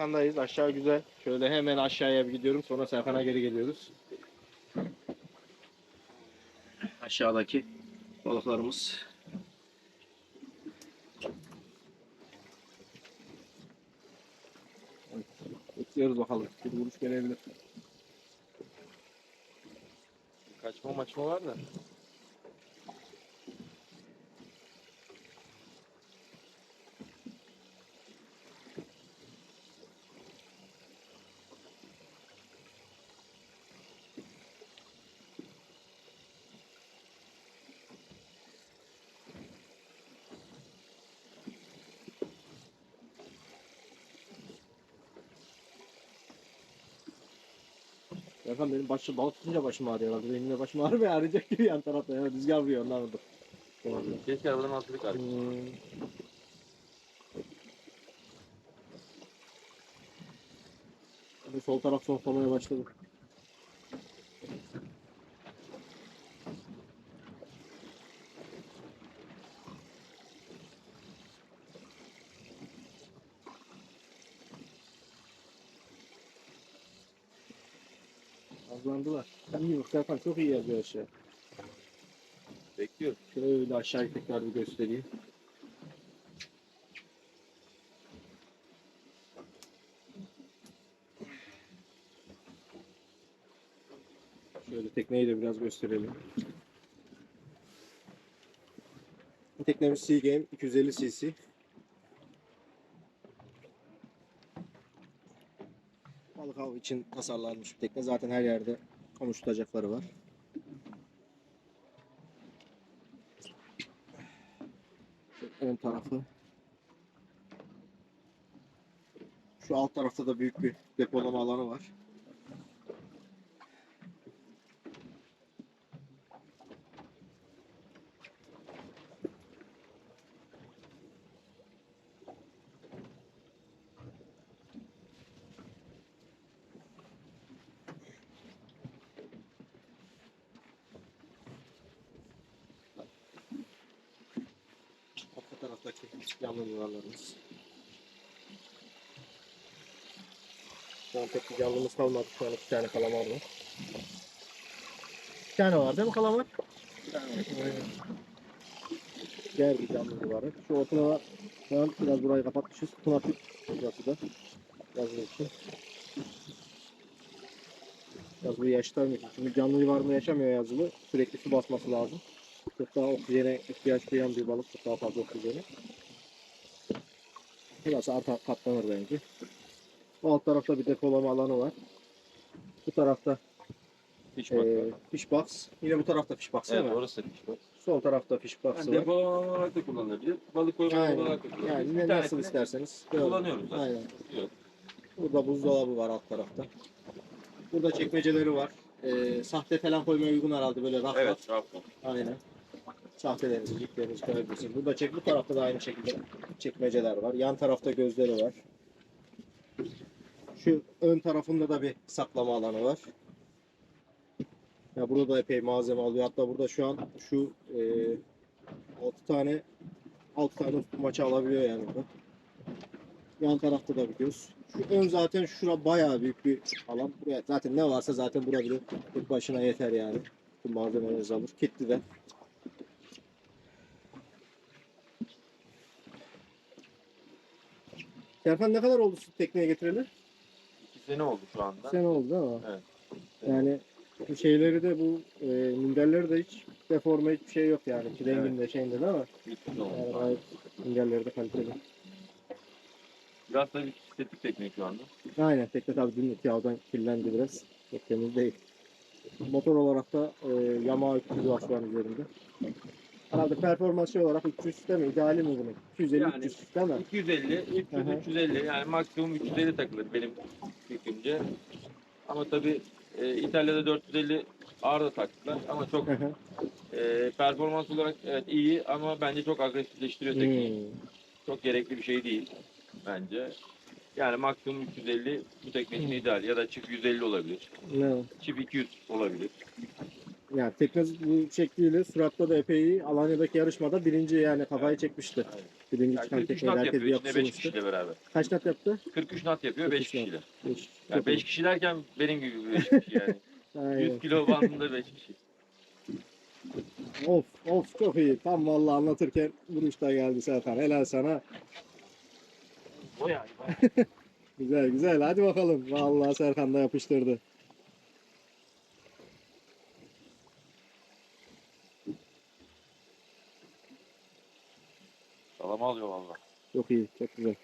Serkan'dayız. Aşağı güzel. Şöyle hemen aşağıya bir gidiyorum. Sonra Serkan'a geri geliyoruz. Aşağıdaki balıklarımız. Bekliyoruz bakalım. Bir vuruş gelebilir. Kaçma maçma var da. Serkan benim başım balık tutunca başım ağrıyor herhalde. Benim de başım ağrımıyor ağrıyacak gibi yan tarafta. Ya, rüzgar vuruyor ondan oldu. Keşke arabadan altılık abi. Hmm. Hadi sol taraf soğuklamaya başladı. Azlandılar. İyi yok Serkan çok iyi yazıyor aşağı. Bekliyorum. Şöyle aşağıya tekrar bir göstereyim. Şöyle tekneyi de biraz gösterelim. Teknemiz Sea Game 250 cc. Balık avı için tasarlanmış bir tekne. Zaten her yerde tutacakları var. Ön tarafı. Şu alt tarafta da büyük bir depolama alanı var. Taraftaki yanlı yuvarlarımız. Şu an pek bir canlımız kalmadı. Şu an iki tane kalamar var. İki tane var değil mi kalamar? Aynen. Diğer bir canlı yuvarı. Şu ortada var. Şu an biraz burayı kapatmışız. Tonatük burası da. Yazı için. Yazılı yaşlar için. Çünkü canlı yuvarında yaşamıyor yazılı. Sürekli su basması lazım. Çok daha oksijene ihtiyaç duyan bir balık. Çok daha fazla oksijene. Burası arta katlanır bence. Bu alt tarafta bir depolama alanı var. Bu tarafta fish box. Yine bu tarafta fish box değil Evet mi? orası bak. Sol tarafta fish box Yani var. depo olarak da kullanılabilir. Balık koyma olarak da kullanılabilir. Yani ne, nasıl isterseniz. Kullanıyoruz zaten. Aynen. Yok. Burada buzdolabı var alt tarafta. Burada çekmeceleri var. E, sahte falan koymaya uygun herhalde böyle raf raf. Evet, raf var. Aynen. Sahtelerinizi, yüklerinizi koyabilirsiniz. Burada çek, bu tarafta da aynı şekilde çekmeceler var. Yan tarafta gözleri var. Şu ön tarafında da bir saklama alanı var. Ya burada da epey malzeme alıyor. Hatta burada şu an şu e, 6 tane 6 tane maçı alabiliyor yani burada. Yan tarafta da göz. Şu ön zaten şura bayağı büyük bir alan. Buraya zaten ne varsa zaten burada bile başına yeter yani. Bu malzemelerinizi alır. Kitli de. Serkan ne kadar oldu şu tekneye getireli? İki sene oldu şu anda. Sene oldu değil mi? Evet. Yani bu şeyleri de bu e, minderleri de hiç deforme hiçbir şey yok yani. Ki renginde şeyinde değil mi? Bütün oldu Yani gayet minderleri de kaliteli. Biraz da bir estetik teknik şu anda. Aynen tekne tabii dün yağdan kirlendi biraz. Çok temiz değil. Motor olarak da e, Yamaha 300 var şu an üzerinde. Herhalde performans şey olarak 300 değil mi? İdeali mi bunun? 250 Yani 300 değil mi? 250, 300, Hı hı. 350 yani maksimum 350 takılır benim fikrimce. Ama tabi e, İtalya'da 450 ağır da taktılar ama çok e, performans olarak evet iyi ama bence çok agresifleştiriyor tekniği. Hmm. Çok gerekli bir şey değil bence. Yani maksimum 350 bu tekne için ideal ya da çift 150 olabilir. Ne? Çift 200 olabilir. Yani tekne bu şekliyle suratta da epey. Alanya'daki yarışmada birinci yani kafayı çekmişti. Birinci Yani çıkan 43 tekneyi nat herkes yapıyor içinde 5 yapıştırmıştı. kişiyle beraber. Kaç nat yaptı? 43 nat yapıyor 5 43 nat. kişiyle. Beş. Yani Çok 5 kişi derken benim gibi 5 kişi yani. iyi. 100 Aynen. kilo bandında 5 kişi. Of of çok iyi. Tam vallahi anlatırken vuruşta geldi Serkan. Helal sana. O yani. Güzel güzel. Hadi bakalım. Vallahi Serkan da yapıştırdı. Salama alıyor valla. Çok iyi. Çok güzel.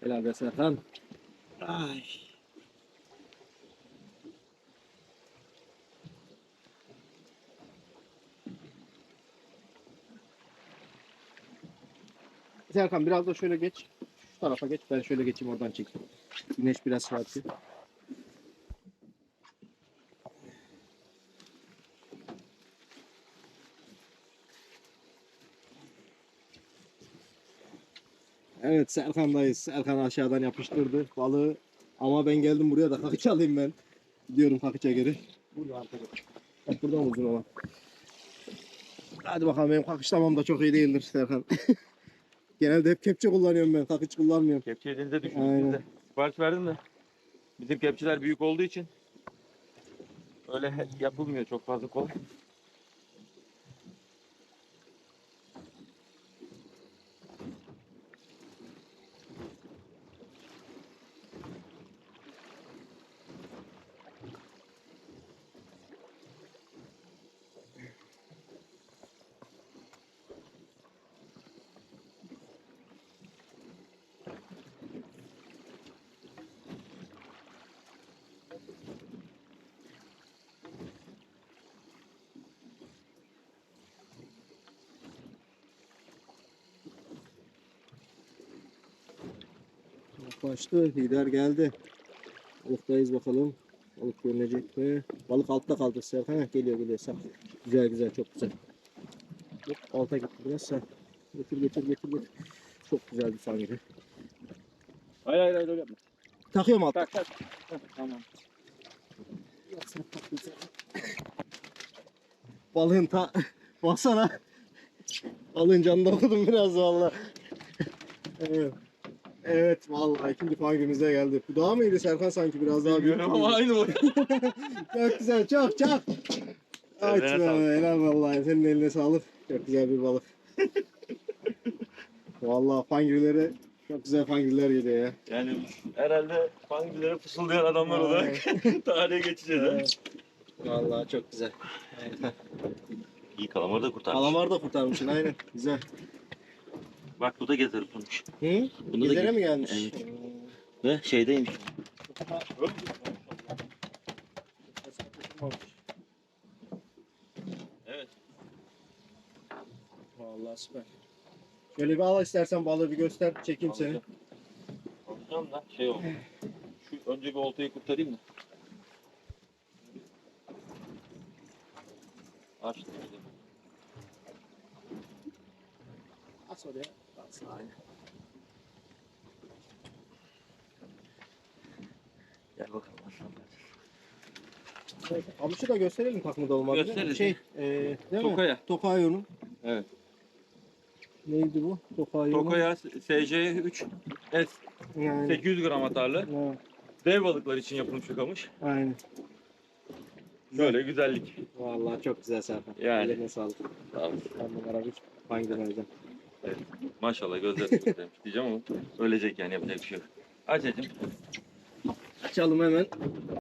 Helal be Serkan. Ay. Serkan biraz da şöyle geç. Şu tarafa geç. Ben şöyle geçeyim oradan çekeyim. Güneş biraz şey Evet Serkan'dayız. Serkan aşağıdan yapıştırdı balığı. Ama ben geldim buraya da kakıç alayım ben. Gidiyorum kakıça geri. Burada arkadaşlar. Bak buradan uzun olan. Hadi bakalım benim kakışlamam da çok iyi değildir Serkan. Genelde hep kepçe kullanıyorum ben. Kakıç kullanmıyorum. Kepçeyi denize Aynen. düşürdüm de. Sipariş verdim de. Bizim kepçeler büyük olduğu için öyle yapılmıyor çok fazla kolay. Yaklaştı. Lider geldi. Balıktayız bakalım. Balık görünecek mi? Balık altta kaldı Serkan. Heh, geliyor geliyor. Sağ. Güzel güzel çok güzel. Hop, alta gitti biraz sağ. Getir getir getir getir. Çok güzel bir fangiri. Hayır hayır hayır öyle yapma. Takıyorum altta. Tak tak. Heh, Tamam. Balığın ta... Baksana. Balığın canını okudum biraz valla. evet. Evet vallahi ikinci fangimize geldi. Bu daha mıydı Serkan sanki biraz daha büyük. Bilmiyorum ama aynı boy. Çok güzel çok çok. Ay be, sağlık. helal vallahi senin eline sağlık. Çok güzel bir balık. vallahi fangirlere çok güzel fangirler geliyor ya. Yani herhalde fangilere fısıldayan adamlar olarak tarihe geçeceğiz. ha. Evet. Vallahi çok güzel. İyi kalamarı da kurtarmış. Kalamar da kurtarmışsın aynen. Güzel. Bak bu da gezer tutmuş. Hı? Da Gezere ge- mi gelmiş? Evet. Ve şeydeymiş. Evet. Vallahi süper. Şöyle bir al istersen balığı bir göster. Çekeyim seni. Alacağım. Da şey oldu. Şu önce bir oltayı kurtarayım mı? Açtım. As oraya. Aynen. Gel bakalım aslan. Evet, Amışı da gösterelim takımda olmadı. Gösteririz. Şey, e, değil mi? Tokaya. Tokayo'nun. Evet. Neydi bu? Tokayo'nun. Tokaya SC3 S Yani. 800 gram atarlı. Ha, Dev balıklar için yapılmış bir kamış. aynen. Böyle güzellik. Vallahi çok güzel Serkan. Yani. Eline sağlık. Tamam. Ben numara bir. Hangi Maşallah gözler güzelmiş diyeceğim ama ölecek yani yapacak bir şey yok. Aç. Açalım hemen.